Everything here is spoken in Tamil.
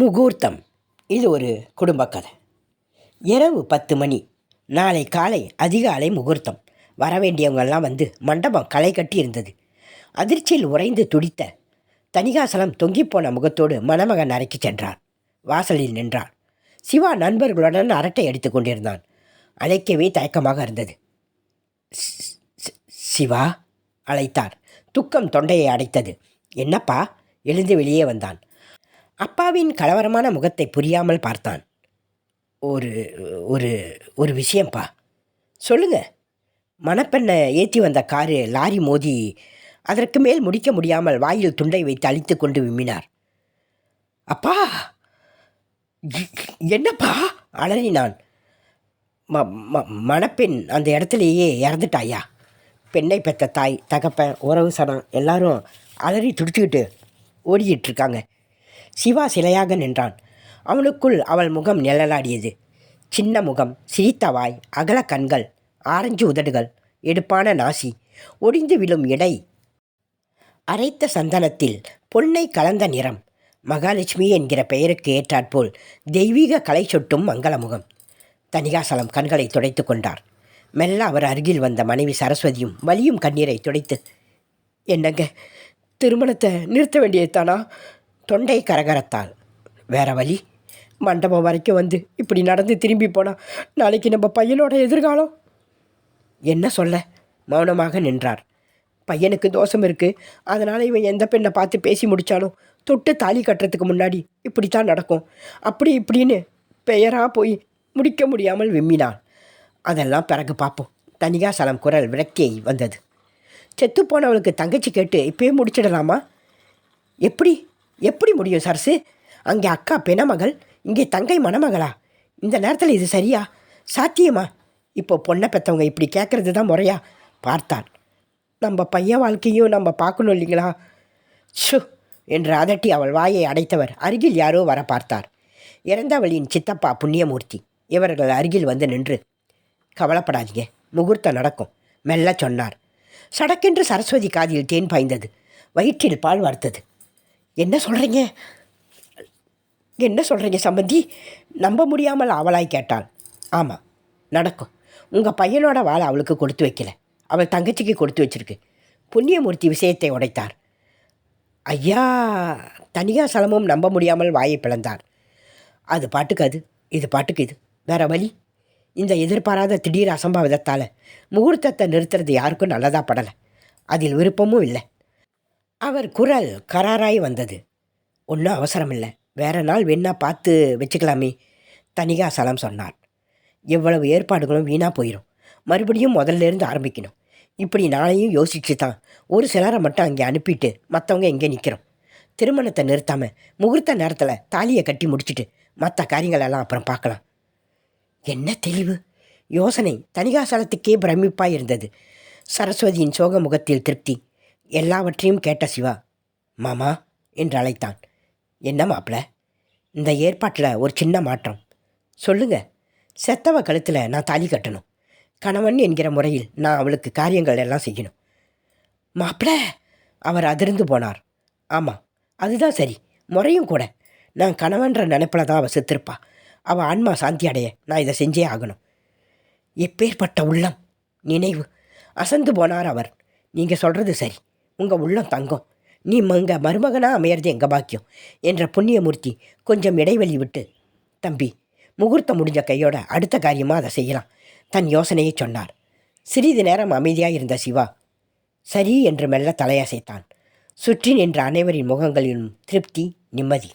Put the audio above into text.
முகூர்த்தம். இது ஒரு குடும்ப கதை இரவு பத்து மணி. நாளை காலை அதிகாலை முகூர்த்தம். வரவேண்டியவங்கெல்லாம் வந்து மண்டபம் களை கட்டி இருந்தது. அதிர்ச்சியில் உறைந்து துடித்த தணிகாசலம் தொங்கிப்போன முகத்தோடு மணமகன் அறைக்கு சென்றார் வாசலில் நின்றார் சிவா நண்பர்களுடன் அரட்டை அடித்துக் கொண்டிருந்தான். அழைக்கவே தயக்கமாக இருந்தது. சிவா அழைத்தார் துக்கம் தொண்டையை அடைத்தது. என்னப்பா? எழுந்து வெளியே வந்தான். அப்பாவின் கலவரமான முகத்தை புரியாமல் பார்த்தான். ஒரு ஒரு ஒரு விஷயம்ப்பா சொல்லுங்க. மணப்பெண்ணை ஏற்றி வந்த காரு லாரி மோதி அதற்கு மேல் முடிக்க முடியாமல் வாயில் துண்டை வைத்து அழித்து கொண்டு விம்மினார். அப்பா! என்னப்பா? அலறினான். ம ம- மணப்பெண் அந்த இடத்துலையே இறந்துட்டாயா? பெண்ணை பெற்ற தாய் தகப்பன் உறவு சனம் எல்லாரும் அலறி துடிச்சுக்கிட்டு ஓடிக்கிட்டு இருக்காங்க. சிவா சிலையாக நின்றான். அவனுக்குள் அவள் முகம் நிழலாடியது. சின்ன முகம் சிரித்த வாய் அகல கண்கள் ஆரஞ்சு உதடுகள் எடுப்பான நாசி ஒடிந்து விழும் இடை அரைத்த சந்தனத்தில் பொன்னை கலந்த நிறம். மகாலட்சுமி என்கிற பெயருக்கு ஏற்றாற்போல் தெய்வீக கலை சொட்டும் மங்களமுகம். தணிகாசலம் கண்களை துடைத்து கொண்டார். மெல்ல அவர் அருகில் வந்த மனைவி சரஸ்வதியும் வலியும் கண்ணீரை துடைத்து என்னங்க திருமணத்தை நிறுத்த வேண்டியதுதானா? தொண்டை கரகரத்தாள் வேற வழி? மண்டபம் வரைக்கும் வந்து இப்படி நடந்து திரும்பி போனால் நாளைக்கு நம்ம பையனோட எதிர்காலம்? என்ன சொல்ல? மௌனமாக நின்றார். பையனுக்கு தோஷம் இருக்குது அதனால் இவன் எந்த பெண்ணை பார்த்து பேசி முடித்தாலும் தொட்டு தாலி கட்டுறதுக்கு முன்னாடி இப்படித்தான் நடக்கும். அப்படி இப்படின்னு பெயராக போய் முடிக்க முடியாமல் விம்மினாள். அதெல்லாம் பிறகு பார்ப்போம். தனிகாசலம் குரல் விரக்தியை வந்தது. செத்துப்போனவளுக்கு தங்கச்சி கேட்டு இப்பயே முடிச்சிடலாமா? எப்படி? எப்படி முடியும் சரசு? அங்கே அக்கா பெணமகள் இங்கே தங்கை மணமகளா? இந்த நேரத்தில் இது சரியா? சாத்தியமா? இப்போ பொண்ணை பெற்றவங்க இப்படி கேட்குறது தான் முறையா? பார்த்தான் நம்ம பையன் வாழ்க்கையும் நம்ம பார்க்கணும் இல்லைங்களா? ஷு என்று அதட்டி அவள் வாயை அடைத்தவர். அருகில் யாரோ வர பார்த்தார். இறந்தவளின் சித்தப்பா புண்ணியமூர்த்தி. இவர்கள் அருகில் வந்து நின்று கவலைப்படாதீங்க முகூர்த்தம் நடக்கும் மெல்ல சொன்னார். சடக்கென்று சரஸ்வதி காதில் தேன் பாய்ந்தது. வயிற்றில் பால் வார்த்தது என்ன சொல்கிறீங்க என்ன சொல்கிறீங்க சம்பந்தி? நம்ப முடியாமல் அவளாய் கேட்டாள். ஆமாம் நடக்கும். உங்கள் பையனோட வாழை அவளுக்கு கொடுத்து வைக்கல. அவள் தங்கச்சிக்கு கொடுத்து வச்சிருக்கு. புண்ணியமூர்த்தி விஷயத்தை உடைத்தார். ஐயா தனியாக சலமும் நம்ப முடியாமல் வாயை பிளந்தார். அது பாட்டுக்கு அது இது பாட்டுக்கு இது. வேற வழி? இந்த எதிர்பாராத திடீர் அசம்பாவிதத்தால் முகூர்த்தத்தை நிறுத்துறது யாருக்கும் நல்லதாக படலை. அதில் விருப்பமும் இல்லை. அவர் குரல் கராராய் வந்தது. ஒன்றும் அவசரமில்லை. வேற நாள் வேணா பார்த்து வச்சுக்கலாமே தனிகா சலம் சொன்னார் எவ்வளவு ஏற்பாடுகளும் வீணாக போயிடும் மறுபடியும் முதல்ல இருந்து ஆரம்பிக்கணும். இப்படி நாளையும் யோசிச்சு தான் ஒரு சிலரை மட்டும் அங்கே அனுப்பிட்டு மற்றவங்க எங்கே நிற்கிறோம் திருமணத்தை நிறுத்தாமல் முகூர்த்த நேரத்தில் தாலியை கட்டி முடிச்சுட்டு மற்ற காரியங்களெல்லாம் அப்புறம் பார்க்கலாம். என்ன தெளிவு? யோசனை. தனிகாசலத்துக்கே பிரமிப்பாக இருந்தது. சரஸ்வதியின் சோக முகத்தில் திருப்தி. எல்லாவற்றையும் கேட்ட சிவா மாமா என்று அழைத்தான். என்ன மாப்பிள? இந்த ஏற்பாட்டில் ஒரு சின்ன மாற்றம். சொல்லுங்க. செத்தவ கழுத்தில் நான் தாலி கட்டணும். கணவன் என்கிற முறையில் நான் அவளுக்கு காரியங்கள் எல்லாம் செய்யணும். மாப்பிள? அவர் அதிர்ந்து போனார். ஆமாம் அதுதான் சரி. முறையும் கூட. நான் கணவன்ற நினைப்பில் தான் அவள் செத்திருப்பா. அவள் ஆன்மா சாந்தி அடைய நான் இதை செஞ்சே ஆகணும். எப்பேற்பட்ட உள்ளம் நினைவு. அசந்து போனார் அவர். நீங்கள் சொல்கிறது சரி. உங்கள் உள்ளம் தங்கம். நீ மங்க மருமகனாக அமையிறது எங்கள் பாக்கியம்? என்ற புண்ணியமூர்த்தி கொஞ்சம் இடைவெளி விட்டு தம்பி முகூர்த்தம் முடிஞ்ச கையோட அடுத்த காரியமாக அதை செய்யலாம் தன் யோசனையை சொன்னார். சிறிது நேரம் அமைதியாக இருந்த சிவா சரி என்று மெல்ல தலையசைத்தான். சுற்றி நின்ற அனைவரின் முகங்களிலும் திருப்தி நிம்மதி.